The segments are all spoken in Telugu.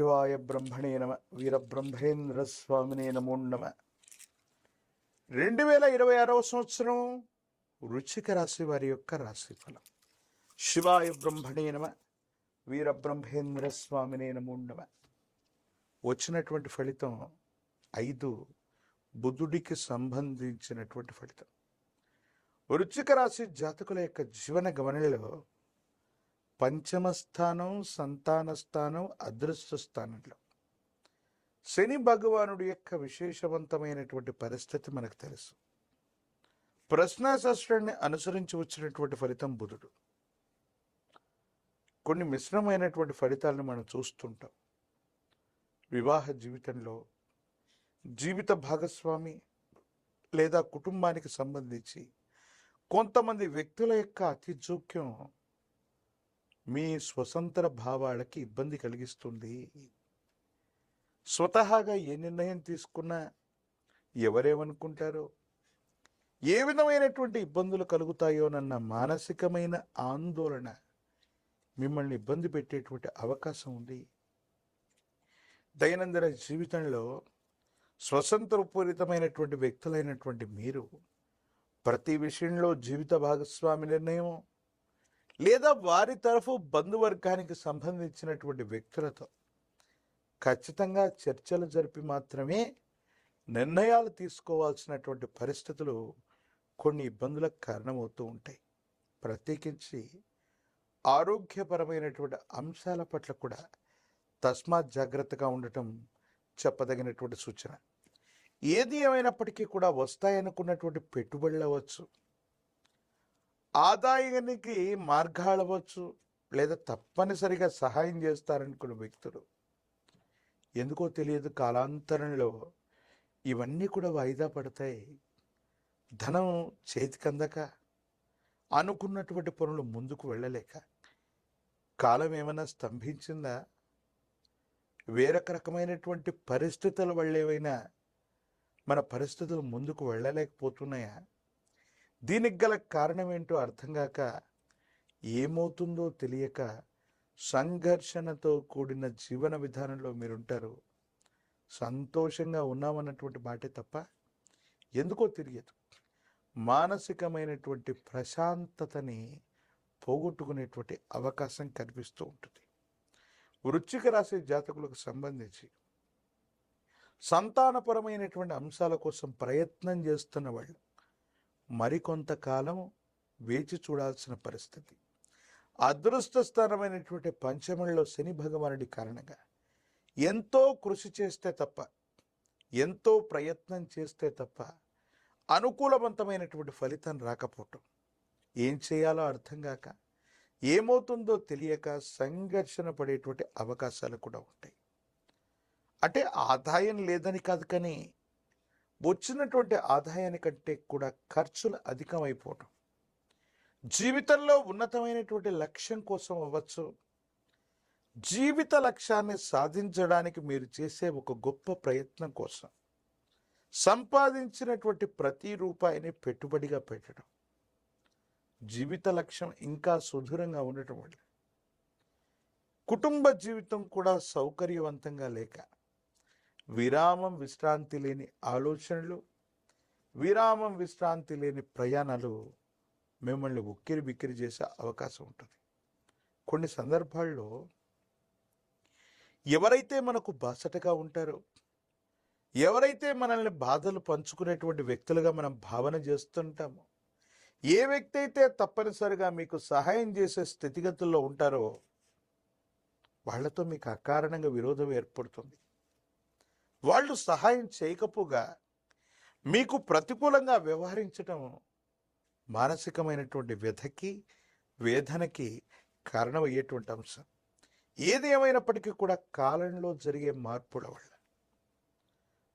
శివాయ బ్రహ్మణే నమ వీరబ్రహ్మేంద్ర స్వామినే నమో నమ. రెండు వేల ఇరవై ఆరవ సంవత్సరం వృచ్చిక రాశి వారి యొక్క రాశి ఫలం. శివాయ బ్రహ్మణే నమ వీరబ్రహ్మేంద్ర స్వామినే నమో నమ. వచ్చినటువంటి ఫలితం ఐదు బుధుడికి సంబంధించినటువంటి ఫలితం. వృచ్చిక రాశి జాతకుల యొక్క జీవన గమనంలో పంచమ స్థానం సంతాన స్థానం అదృష్ట స్థానంలో శని భగవానుడి యొక్క విశేషవంతమైనటువంటి పరిస్థితి మనకు తెలుసు. ప్రశ్నాశాస్త్రాన్ని అనుసరించి వచ్చినటువంటి ఫలితం బుధుడు. కొన్ని మిశ్రమైనటువంటి ఫలితాలను మనం చూస్తుంటాం. వివాహ జీవితంలో జీవిత భాగస్వామి లేదా కుటుంబానికి సంబంధించి కొంతమంది వ్యక్తుల యొక్క అతి జోక్యం మీ స్వతంత్ర భావాలకి ఇబ్బంది కలిగిస్తుంది. స్వతహాగా ఏ నిర్ణయం తీసుకున్నా ఎవరేమనుకుంటారో? ఏ విధమైనటువంటి ఇబ్బందులు కలుగుతాయోనన్న మానసికమైన ఆందోళన మిమ్మల్ని ఇబ్బంది పెట్టేటువంటి అవకాశం ఉంది. దైనందిన జీవితంలో స్వతంత్రపూరితమైనటువంటి వ్యక్తులైనటువంటి మీరు ప్రతి విషయంలో జీవిత భాగస్వామి నిర్ణయం లేదా వారి తరఫు బంధువర్గానికి సంబంధించినటువంటి వ్యక్తులతో ఖచ్చితంగా చర్చలు జరిపి మాత్రమే నిర్ణయాలు తీసుకోవాల్సినటువంటి పరిస్థితులు కొన్ని ఇబ్బందులకు కారణమవుతూ ఉంటాయి. ప్రత్యేకించి ఆరోగ్యపరమైనటువంటి అంశాల పట్ల కూడా తస్మాత్ జాగ్రత్తగా ఉండటం చెప్పదగినటువంటి సూచన. ఏది ఏమైనప్పటికీ కూడా వస్తాయనుకున్నటువంటి పెట్టుబడులు అవ్వచ్చు ఆదాయానికి మార్గాలు అవ్వచ్చు లేదా తప్పనిసరిగా సహాయం చేస్తారనుకున్న వ్యక్తులు. ఎందుకో తెలియదు కాలాంతరంలో ఇవన్నీ కూడా వాయిదా పడతాయి. ధనం చేతికి అందక అనుకున్నటువంటి పనులు ముందుకు వెళ్ళలేక కాలం ఏమైనా స్తంభించిందా? వేరొక రకమైనటువంటి పరిస్థితుల వల్ల ఏవైనా మన పరిస్థితులు ముందుకు వెళ్ళలేకపోతున్నాయా? దీనికి గల కారణం ఏంటో అర్థం కాక ఏమవుతుందో తెలియక సంఘర్షణతో కూడిన జీవన విధానంలో మీరుంటారు. సంతోషంగా ఉన్నామన్నటువంటి మాటే తప్ప ఎందుకో తెలియదు. మానసికమైనటువంటి ప్రశాంతతని పోగొట్టుకునేటువంటి అవకాశం కనిపిస్తూ ఉంటుంది. వృచ్చిక రాశి జాతకులకు సంబంధించి సంతానపరమైనటువంటి అంశాల కోసం ప్రయత్నం చేస్తున్న వాళ్ళు మరికొంతకాలం వేచి చూడాల్సిన పరిస్థితి. అదృష్ట స్థానమైనటువంటి పంచమంలో శని భగవానుడి కారణంగా ఎంతో కృషి చేస్తే తప్ప ఎంతో ప్రయత్నం చేస్తే తప్ప అనుకూలవంతమైనటువంటి ఫలితం రాకపోవటం. ఏం చేయాలో అర్థం కాక ఏమవుతుందో తెలియక సంఘర్షణ పడేటువంటి అవకాశాలు కూడా ఉంటాయి. అంటే ఆదాయం లేదని కాదు కానీ వచ్చినటువంటి ఆదాయానికంటే కూడా ఖర్చులు అధికమైపోవటం. జీవితంలో ఉన్నతమైనటువంటి లక్ష్యం కోసం అవ్వచ్చు. జీవిత లక్ష్యాన్ని సాధించడానికి మీరు చేసే ఒక గొప్ప ప్రయత్నం కోసం సంపాదించినటువంటి ప్రతి రూపాయిని పెట్టుబడిగా పెట్టడం. జీవిత లక్ష్యం ఇంకా సుదూరంగా ఉండటం వల్ల కుటుంబ జీవితం కూడా సౌకర్యవంతంగా లేక విరామం విశ్రాంతి లేని ఆలోచనలు విరామం విశ్రాంతి లేని ప్రయాణాలు మిమ్మల్ని ఉక్కిరి బిక్కిరి చేసే అవకాశం ఉంటుంది. కొన్ని సందర్భాల్లో ఎవరైతే మనకు బాసటగా ఉంటారో ఎవరైతే మనల్ని బాధలు పంచుకునేటువంటి వ్యక్తులుగా మనం భావన చేస్తుంటామో ఏ వ్యక్తి అయితే తప్పనిసరిగా మీకు సహాయం చేసే స్థితిగతుల్లో ఉంటారో వాళ్ళతో మీకు అకారణంగా విరోధం ఏర్పడుతుంది. వాళ్ళు సహాయం చేయకపోగా మీకు ప్రతికూలంగా వ్యవహరించడం మానసికమైనటువంటి వ్యధకి వేదనకి కారణమయ్యేటువంటి అంశం. ఏది ఏమైనప్పటికీ కూడా కాలంలో జరిగే మార్పుల వల్ల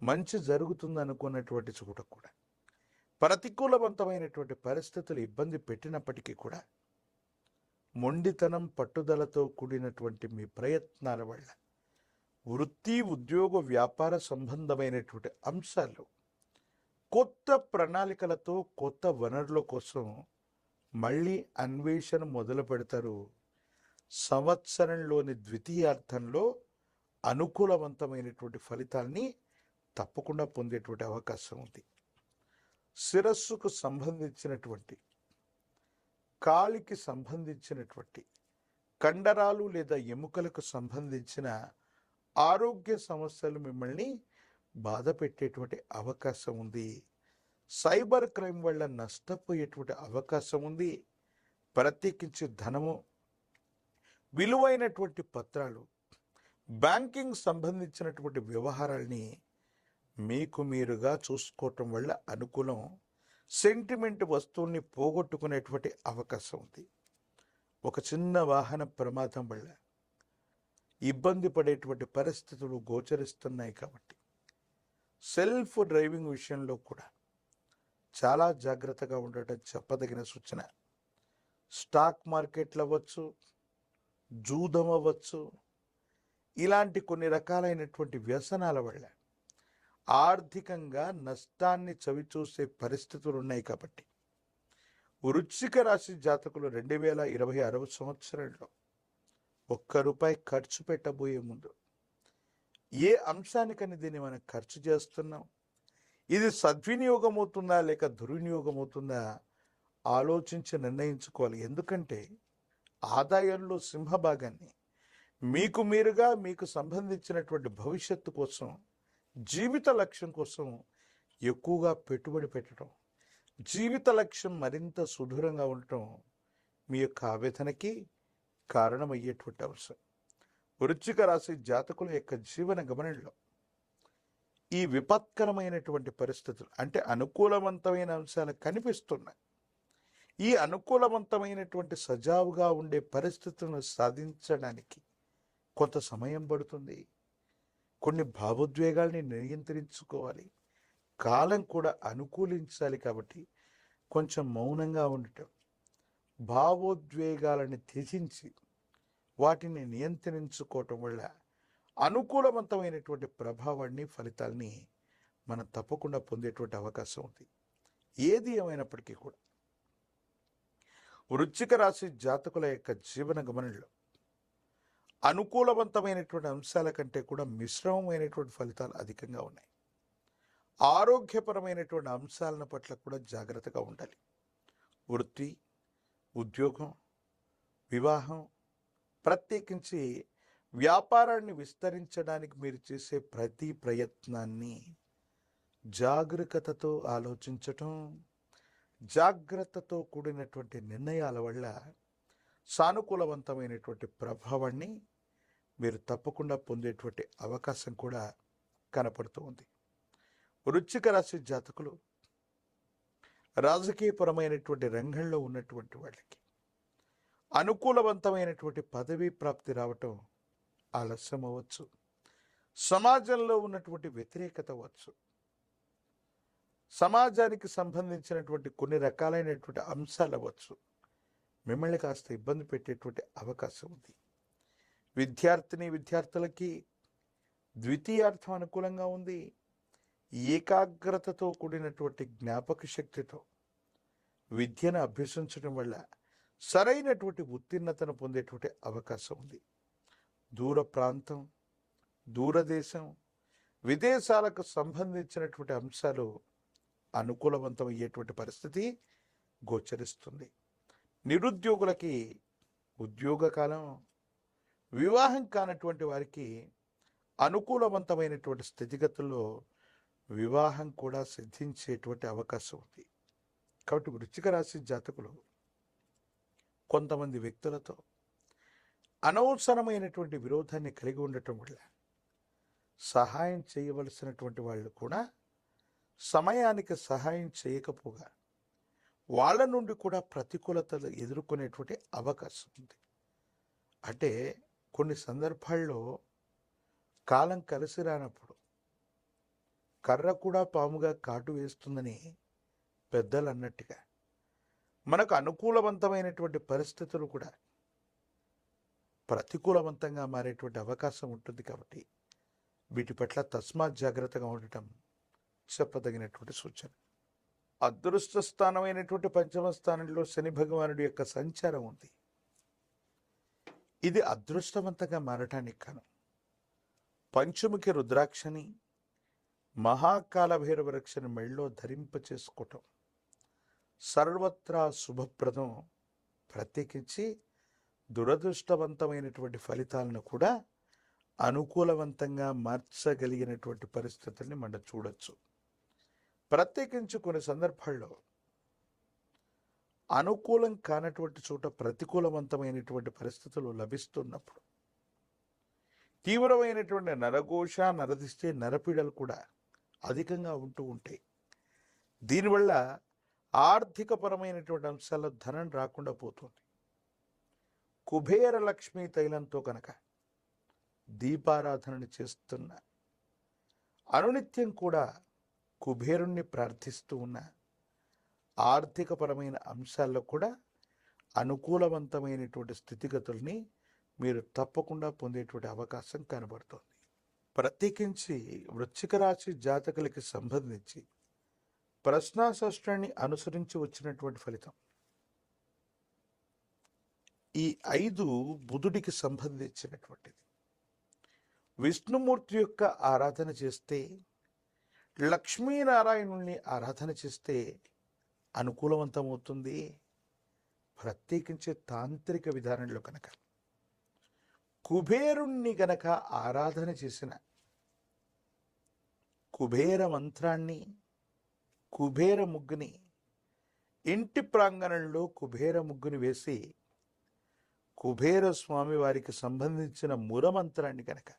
మంచి జరుగుతుంది అనుకున్నటువంటి చోట కూడా ప్రతికూలవంతమైనటువంటి పరిస్థితులు ఇబ్బంది పెట్టినప్పటికీ కూడా మొండితనం పట్టుదలతో కూడినటువంటి మీ ప్రయత్నాల వల్ల వృత్తి ఉద్యోగ వ్యాపార సంబంధమైనటువంటి అంశాలు కొత్త ప్రణాళికలతో కొత్త వనరుల కోసం మళ్ళీ అన్వేషణ మొదలు పెడతారు. సంవత్సరంలోని ద్వితీయార్థంలో అనుకూలవంతమైనటువంటి ఫలితాల్ని తప్పకుండా పొందేటువంటి అవకాశం ఉంది. శిరస్సుకు సంబంధించినటువంటి కాలికి సంబంధించినటువంటి కండరాలు లేదా ఎముకలకు సంబంధించిన ఆరోగ్య సమస్యలు మిమ్మల్ని బాధ పెట్టేటువంటి అవకాశం ఉంది. సైబర్ క్రైమ్ వల్ల నష్టపోయేటువంటి అవకాశం ఉంది. ప్రత్యేకించి ధనము విలువైనటువంటి పత్రాలు బ్యాంకింగ్ సంబంధించినటువంటి వ్యవహారాల్ని మీకు మీరుగా చూసుకోవటం వల్ల అనుకూలం సెంటిమెంట్ వస్తువుల్ని పోగొట్టుకునేటువంటి అవకాశం ఉంది. ఒక చిన్న వాహన ప్రమాదం వల్ల ఇబ్బంది పడేటువంటి పరిస్థితులు గోచరిస్తున్నాయి కాబట్టి. సెల్ఫ్ డ్రైవింగ్ విషయంలో కూడా చాలా జాగ్రత్తగా ఉండటం చెప్పదగిన సూచన. స్టాక్ మార్కెట్లు అవ్వచ్చు జూదం అవ్వచ్చు ఇలాంటి కొన్ని రకాలైనటువంటి వ్యసనాల వల్ల ఆర్థికంగా నష్టాన్ని చవిచూసే పరిస్థితులు ఉన్నాయి కాబట్టి. వృచ్చిక రాశి జాతకులు రెండు వేల ఇరవై ఆరవ సంవత్సరంలో ఒక్క రూపాయి ఖర్చు పెట్టబోయే ముందు. ఏ అంశానికని దీన్ని మనం ఖర్చు చేస్తున్నాం? ఇది సద్వినియోగం అవుతుందా లేక దుర్వినియోగం అవుతుందా ఆలోచించి నిర్ణయించుకోవాలి. ఎందుకంటే ఆదాయంలో సింహభాగాన్ని మీకు మీరుగా మీకు సంబంధించినటువంటి భవిష్యత్తు కోసం జీవిత లక్ష్యం కోసం ఎక్కువగా పెట్టుబడి పెట్టడం జీవిత లక్ష్యం మరింత సుదూరంగా ఉండటం మీ యొక్క ఆవేదనకి కారణమయ్యేటువంటి అంశం వృశ్చిక రాశి జాతకుల యొక్క జీవన గమనంలో ఈ విపత్కరమైనటువంటి పరిస్థితులు అంటే అనుకూలవంతమైన అంశాలు కనిపిస్తున్నాయి. ఈ అనుకూలవంతమైనటువంటి సజావుగా ఉండే పరిస్థితులను సాధించడానికి కొంత సమయం పడుతుంది. కొన్ని భావోద్వేగాల్ని నియంత్రించుకోవాలి. కాలం కూడా అనుకూలించాలి కాబట్టి కొంచెం మౌనంగా ఉండటం భావోద్వేగాలని త్యజించి వాటిని నియంత్రించుకోవటం వల్ల అనుకూలవంతమైనటువంటి ప్రభావాన్ని ఫలితాల్ని మనం తప్పకుండా పొందేటువంటి అవకాశం ఉంది. ఏది ఏమైనప్పటికీ కూడా. వృచ్చిక రాశి జాతకుల యొక్క జీవన గమనంలో అనుకూలవంతమైనటువంటి అంశాల కంటే కూడా మిశ్రమమైనటువంటి ఫలితాలు అధికంగా ఉన్నాయి. ఆరోగ్యపరమైనటువంటి అంశాలను పట్ల కూడా జాగ్రత్తగా ఉండాలి. వృత్తి ఉద్యోగం వివాహం ప్రత్యేకించి వ్యాపారాన్ని విస్తరించడానికి మీరు చేసే ప్రతి ప్రయత్నాన్ని జాగ్రత్తతో ఆలోచించటం జాగ్రత్తతో కూడినటువంటి నిర్ణయాల వల్ల సానుకూలవంతమైనటువంటి ప్రభావాన్ని మీరు తప్పకుండా పొందేటువంటి అవకాశం కూడా కనపడుతూ ఉంది వృచ్చిక రాశి జాతకులు రాజకీయపరమైనటువంటి రంగంలో ఉన్నటువంటి వాళ్ళకి అనుకూలవంతమైనటువంటి పదవీ ప్రాప్తి రావటం ఆలస్యం అవ్వచ్చు. సమాజంలో ఉన్నటువంటి వ్యతిరేకత అవ్వచ్చు. సమాజానికి సంబంధించినటువంటి కొన్ని రకాలైనటువంటి అంశాలు అవ్వచ్చు. మిమ్మల్ని కాస్త ఇబ్బంది పెట్టేటువంటి అవకాశం ఉంది. విద్యార్థిని విద్యార్థులకి ద్వితీయార్థం అనుకూలంగా ఉంది. ఏకాగ్రతతో కూడినటువంటి జ్ఞాపక శక్తితో విద్యను అభ్యసించడం వల్ల సరైనటువంటి ఉత్తీర్ణతను పొందేటువంటి అవకాశం ఉంది. దూర ప్రాంతం దూరదేశం విదేశాలకు సంబంధించినటువంటి అంశాలు అనుకూలవంతమయ్యేటువంటి పరిస్థితి గోచరిస్తుంది. నిరుద్యోగులకి ఉద్యోగ కాలం వివాహం కానటువంటి వారికి అనుకూలవంతమైనటువంటి స్థితిగతుల్లో వివాహం కూడా సిద్ధించేటువంటి అవకాశం ఉంది. కాబట్టి వృచ్చిక రాశి జాతకులు కొంతమంది వ్యక్తులతో అనవసరమైనటువంటి విరోధాన్ని కలిగి ఉండటం వల్ల సహాయం చేయవలసినటువంటి వాళ్ళు కూడా సమయానికి సహాయం చేయకపోగా వాళ్ళ నుండి కూడా ప్రతికూలతలు ఎదుర్కొనేటువంటి అవకాశం ఉంది. అంటే కొన్ని సందర్భాల్లో కాలం కలిసి రానప్పుడు కర్ర కూడా పాముగా కాటు వేస్తుందని పెద్దలు అన్నట్టుగా మనకు అనుకూలవంతమైనటువంటి పరిస్థితులు కూడా ప్రతికూలవంతంగా మారేటువంటి అవకాశం ఉంటుంది కాబట్టి వీటి పట్ల తస్మాత్ జాగ్రత్తగా ఉండటం చెప్పదగినటువంటి సూచన. అదృష్ట స్థానమైనటువంటి పంచమ స్థానంలో శని భగవానుడి యొక్క సంచారం ఉంది. ఇది అదృష్టవంతంగా మారటానికి కాను పంచముఖి రుద్రాక్షని మహాకాల రక్షణ మెళ్ళో ధరింప చేసుకోవటం సర్వత్రా శుభప్రదం. ప్రత్యేకించి దురదృష్టవంతమైనటువంటి ఫలితాలను కూడా అనుకూలవంతంగా మార్చగలిగినటువంటి పరిస్థితుల్ని మనం చూడొచ్చు. ప్రత్యేకించి కొన్ని సందర్భాల్లో అనుకూలం కానటువంటి చోట ప్రతికూలవంతమైనటువంటి పరిస్థితులు లభిస్తున్నప్పుడు తీవ్రమైనటువంటి నరఘోష నరదిస్తే నరపీడలు కూడా అధికంగా ఉంటూ ఉంటాయి. దీనివల్ల ఆర్థికపరమైనటువంటి అంశాల్లో ధనం రాకుండా పోతుంది. కుబేర లక్ష్మీ తైలంతో కనుక దీపారాధనని చేస్తున్న అనునిత్యం కూడా కుబేరుణ్ణి ప్రార్థిస్తూ ఉన్న ఆర్థికపరమైన అంశాల్లో కూడా అనుకూలవంతమైనటువంటి స్థితిగతుల్ని మీరు తప్పకుండా పొందేటువంటి అవకాశం కనబడుతోంది. ప్రత్యేకించి వృశ్చిక రాశి జాతకులకి సంబంధించి ప్రశ్నాశాస్త్రాన్ని అనుసరించి వచ్చినటువంటి ఫలితం. ఈ ఐదు బుధుడికి సంబంధించినటువంటిది. విష్ణుమూర్తి యొక్క ఆరాధన చేస్తే లక్ష్మీనారాయణుల్ని ఆరాధన చేస్తే అనుకూలవంతమవుతుంది. ప్రత్యేకించి తాంత్రిక విధానంలో కనుక కుబేరుణ్ణి గనక ఆరాధన చేసిన కుబేర మంత్రాన్ని కుబేర ముగ్గుని ఇంటి ప్రాంగణంలో కుబేర ముగ్గుని వేసి కుబేర స్వామి వారికి సంబంధించిన మురమంత్రాన్ని కనుక